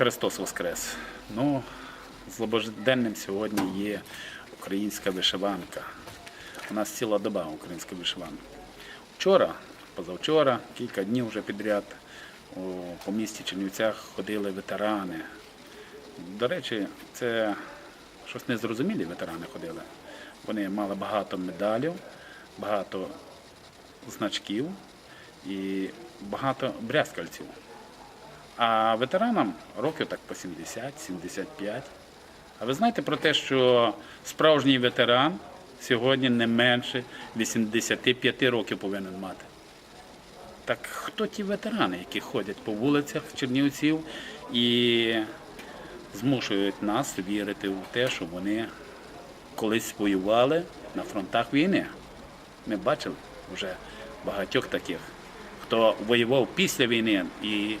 Христос Воскрес. Ну, злобожденним сьогодні є українська вишиванка. У нас ціла доба українська вишиванка. Вчора, позавчора, кілька днів вже підряд по місті Чернівцях ходили ветерани. До речі, це щось незрозумілі ветерани ходили. Вони мали багато медалів, багато значків і багато брязкальців. А ветеранам років так по 70-75. А ви знаєте про те, що справжній ветеран сьогодні не менше 85 років повинен мати. Так хто ті ветерани, які ходять по вулицях Чернівців і змушують нас вірити в те, що вони колись воювали на фронтах війни? Ми бачили вже багатьох таких, хто воював після війни і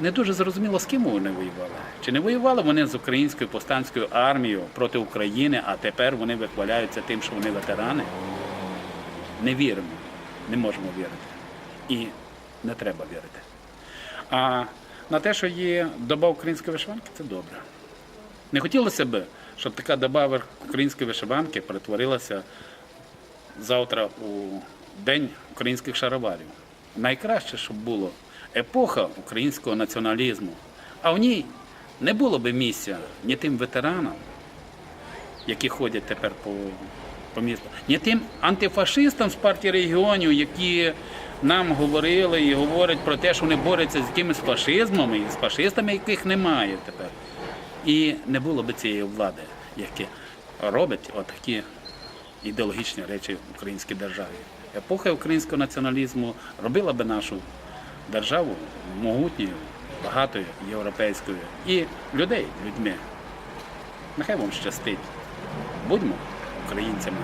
не дуже зрозуміло, з ким вони воювали. Чи не воювали вони з українською повстанською армією проти України, а тепер вони вихваляються тим, що вони ветерани? Не віримо, не можемо вірити. І не треба вірити. А на те, що є доба української вишиванки, це добре. Не хотілося б, щоб така доба української вишиванки перетворилася завтра у День українських шароварів. Найкраще, щоб було епоха українського націоналізму. А в ній не було би місця ні тим ветеранам, які ходять тепер по, по місту, ні тим антифашистам з партії регіонів, які нам говорили і говорять про те, що вони борються з якимись фашизмами і з фашистами, яких немає тепер. І не було б цієї влади, яка робить отакі ідеологічні речі в українській державі. Епоха українського націоналізму робила би нашу державу могутньою, багатою, європейською і людей людьми. Нехай вам щастить. Будьмо українцями.